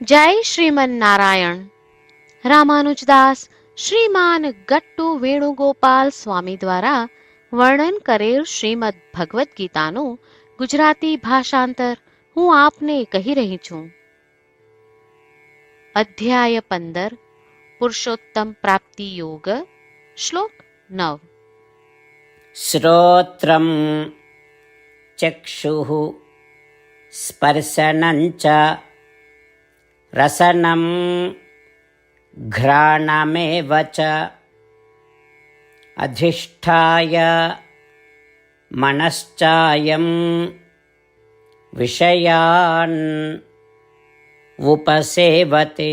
જય શ્રીમન નારાયણ રામાનુજદાસ શ્રીમાન ગટ્ટુ વેણુગોપાલ સ્વામી દ્વારા વર્ણન કરેલ શ્રીમદ ભગવદ્ ગીતાનું ગુજરાતી ભાષાંતર હું આપને કહી રહી છું. અધ્યાય પંદર, પુરુષોત્તમ પ્રાપ્તિ યોગ, શ્લોક નવ. શ્રોત્રમ ચક્ષુ સ્પર્શનં रसनं घ्राणमेव च अधिष्ठाय मनश्चायं विषयान् उपसेवते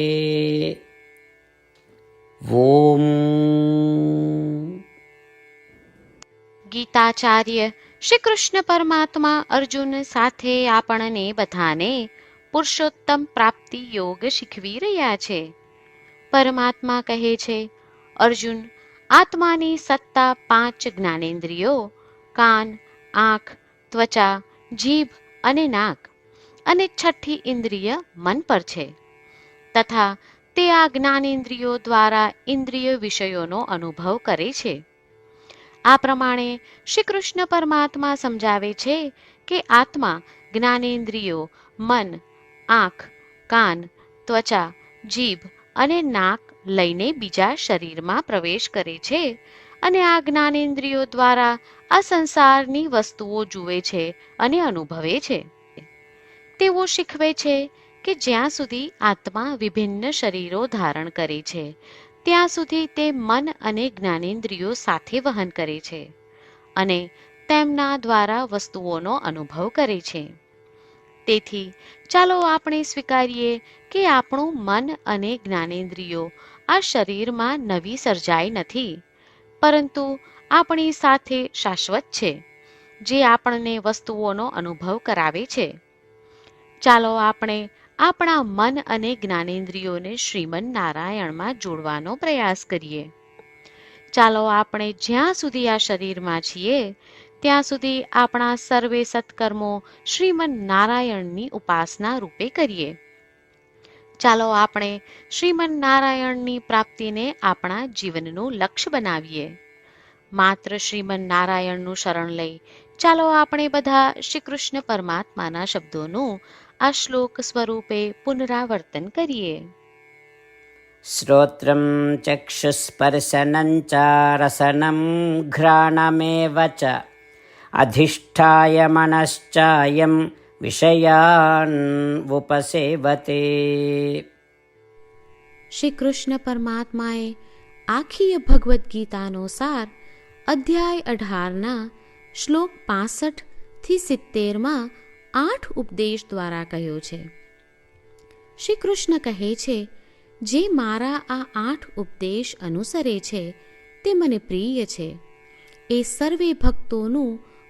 ॐ ગીતાચાર્ય શ્રી કૃષ્ણ પરમાત્મા અર્જુન સાથે આપણને બધાને પુરુષોત્તમ પ્રાપ્તિ યોગ શીખવી રહ્યા છે. પરમાત્મા કહે છે, અર્જુન, આત્માની સત્તા પાંચ જ્ઞાનેન્દ્રિયો, કાન, આંખ, ત્વચા, જીભ અને નાક અને છઠ્ઠી ઇન્દ્રિય મન પર છે. તથા તે આ જ્ઞાનેન્દ્રિયો દ્વારા ઇન્દ્રિય વિષયોનો અનુભવ કરે છે. આ પ્રમાણે શ્રી કૃષ્ણ પરમાત્મા સમજાવે છે કે આત્મા જ્ઞાનેન્દ્રિયો, મન આંખ, કાન, ત્વચા, જીભ અને નાક લઈને બીજા શરીરમાં પ્રવેશ કરે છે અને આ જ્ઞાનેન્દ્રિયો દ્વારા આ સંસારની વસ્તુઓ જુએ છે અને અનુભવે છે. તેઓ શીખવે છે કે જ્યાં સુધી આત્મા વિભિન્ન શરીરો ધારણ કરે છે, ત્યાં સુધી તે મન અને જ્ઞાનેન્દ્રિયો સાથે વહન કરે છે અને તેમના દ્વારા વસ્તુઓનો અનુભવ કરે છે. તેથી ચાલો આપણે સ્વીકારીએ કે આપણું મન અને જ્ઞાનેન્દ્રિયો આ શરીરમાં નવી સર્જાઈ નથી, પરંતુ આપણી સાથે શાશ્વત છે, જે આપણને વસ્તુઓનો અનુભવ કરાવે છે. ચાલો આપણે આપણા મન અને જ્ઞાનેન્દ્રિયોને શ્રીમન નારાયણમાં જોડવાનો પ્રયાસ કરીએ. ચાલો આપણે જ્યાં સુધી આ શરીરમાં છીએ ત્યાં સુધી આપણા સર્વે સત્કર્મો શ્રીમન નારાયણની ઉપાસના રૂપે કરીએ. ચાલો આપણે શ્રીમન નારાયણની પ્રાપ્તિને આપણા જીવનનું લક્ષ્ય બનાવીએ. માત્ર શ્રીમન નારાયણનું શરણ લઈ ચાલો આપણે બધા શ્રી કૃષ્ણ પરમાત્માના શબ્દોનું આ શ્લોક સ્વરૂપે પુનરાવર્તન કરીએ. શ્રોત્રમ ચક્ષુસ્પર્શનં ચારસનમ ઘ્રાણમેવ ચ अधिष्ठाय मनश्चायं विषयान् उपसेवते શ્રી કૃષ્ણ પરમાત્માએ આખી ભગવદ્ ગીતાનો સાર અધ્યાય અઢારના શ્લોક પાસઠ થી સિત્તેરમાં આઠ ઉપદેશ દ્વારા કહ્યો છે શ્રી કૃષ્ણ કહે છે જે મારા આ આઠ ઉપદેશ અનુસરે છે તે મને પ્રિય છે એ સર્વે ભક્તોનું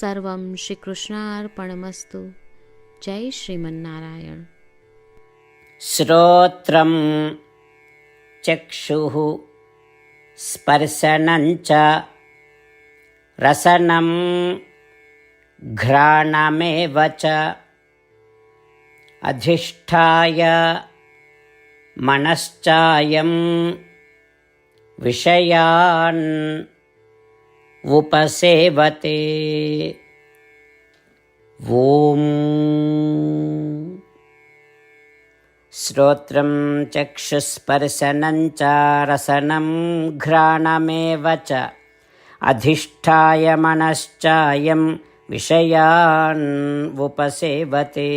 सर्वं श्रीकृष्णार्पणमस्तु। जय श्रीमन्नारायण। श्रोत्रं चक्षुः स्पर्शनं च रसनं घ्राणमेव च अधिष्ठाय मनश्चायं विषयान् उपसेवते ॐ श्रोत्रं चक्षुस्पर्शनं च रसनं घ्राणमेव च अधिष्ठाय मनश्चायं विषयान् उपसेवते